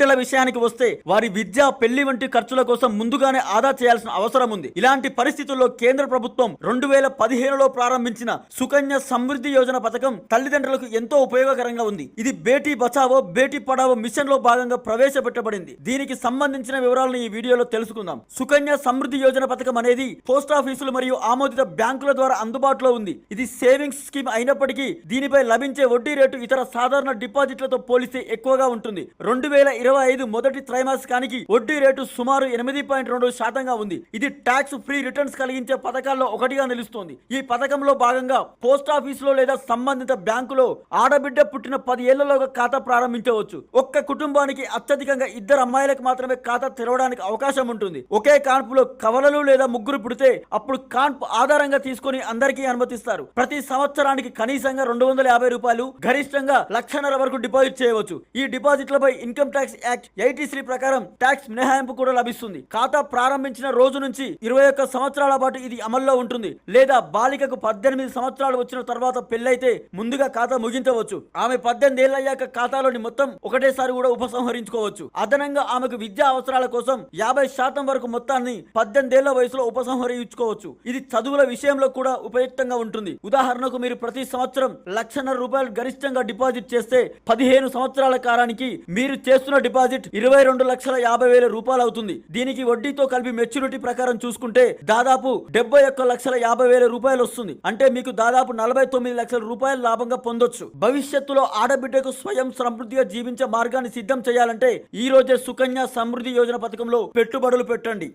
బిడ్డల విషయానికి వస్తే వారి విద్య పెళ్ళి వంటి ఖర్చుల కోసం ముందుగానే ఆదా చేయాల్సిన అవసరం ఉంది. ఇలాంటి పరిస్థితుల్లో కేంద్ర ప్రభుత్వం రెండు వేల పదిహేనులో ప్రారంభించిన సుకన్య సమృద్ధి యోజన పథకం తల్లిదండ్రులకు ఎంతో ఉపయోగకరంగా ఉంది. ఇది బేటీ బచావో బేటీ పడావో మిషన్లో భాగంగా ప్రవేశపెట్టబడింది. దీనికి సంబంధించిన వివరాలను ఈ వీడియోలో తెలుసుకుందాం. సుకన్య సమృద్ధి యోజన పథకం అనేది పోస్ట్ ఆఫీసులు మరియు ఆమోదిత బ్యాంకుల ద్వారా అందుబాటులో ఉంది. ఇది సేవింగ్స్ స్కీమ్ అయినప్పటికీ దీనిపై లభించే వడ్డీ రేటు ఇతర సాధారణ డిపాజిట్లతో పోలిస్తే ఎక్కువగా ఉంటుంది. రెండు వేల ఇరవై ఐదు మొదటి త్రైమాసికానికి వడ్డీ రేటు సుమారు ఎనిమిది పాయింట్ రెండు శాతంగా ఉంది. ఇది ట్యాక్స్ ఫ్రీ రిటర్న్స్ కలిగించే పథకాల్లో ఒకటిగా నిలుస్తోంది. ఈ పథకంలో భాగంగా పోస్ట్ ఆఫీసులో లేదా సంబంధిత బ్యాంకులో ఆడబిడ్డ పుట్టిన పది ఏళ్ళలోగా ఖాతా ప్రారంభించవచ్చు. ఒక్క కుటుంబానికి అత్యధికంగా ఇద్దరు అమ్మాయిలకు మాత్రమే ఖాతా తెరవడానికి అవకాశం ఉంటుంది. ఒకే కాన్పులో కవలలు లేదా ముగ్గురు పుడితే అప్పుడు కాన్పు ఆధారంగా తీసుకొని అందరికీ అనుమతిస్తారు. ప్రతి సంవత్సరానికి కనీసంగా రెండు వందల యాభై రూపాయలు గరిష్టంగా లక్షన్నర వరకు డిపాజిట్ చేయవచ్చు. ఈ డిపాజిట్లపై income tax act eighty three ప్రకారం ట్యాక్స్ మినహాయింపు కూడా లభిస్తుంది. ఖాతా ప్రారంభించిన రోజు నుంచి ఇరవై ఒక్క సంవత్సరాల పాటు ఇది అమల్లో ఉంటుంది. లేదా బాలికకు పద్దెనిమిది సంవత్సరాలు వచ్చిన తర్వాత పెళ్ళైతే ముందుగా ఖాతా ముగించవచ్చు. ఆమె పద్దెనిమిది ఏళ్ళయ్యాక ఖాతాలోని మొత్తం ఒకటేసారి కూడా ఉపసంహరించుకోవచ్చు. అదనంగా ఆమెకు విద్యా అవసరాల కోసం యాభై శాతం వరకు మొత్తాన్ని పద్దెనిమిదేళ్ళ వయసులో ఉపసంహరించుకోవచ్చు. ఇది చదువుల విషయంలో కూడా ఉపయుక్తంగా ఉంటుంది. ఉదాహరణకు మీరు ప్రతి సంవత్సరం లక్షన్నర రూపాయలు గరిష్టంగా డిపాజిట్ చేస్తే పదిహేను సంవత్సరాల కాలానికి మీరు చేస్తున్న డిపాజిట్ ఇరవై రెండు లక్షల యాభై వేల రూపాయలు అవుతుంది. దీనికి వడ్డీతో కలిపి మెచ్యూరిటీ ప్రకారం చూసుకుంటే దాదాపు డెబ్బై ఒక్క లక్షల యాభై వేల రూపాయలు వస్తుంది. అంటే మీకు దాదాపు నలభై తొమ్మిది లక్షల రూపాయలు లాభంగా పొందొచ్చు. భవిష్యత్తులో ఆడబిడ్డకు స్వయం సమృద్ధిగా జీవించే మార్గాన్ని సిద్ధం చేయాలంటే ఈ రోజే సుకన్య సమృద్ధి యోజన పథకంలో పెట్టుబడులు పెట్టండి.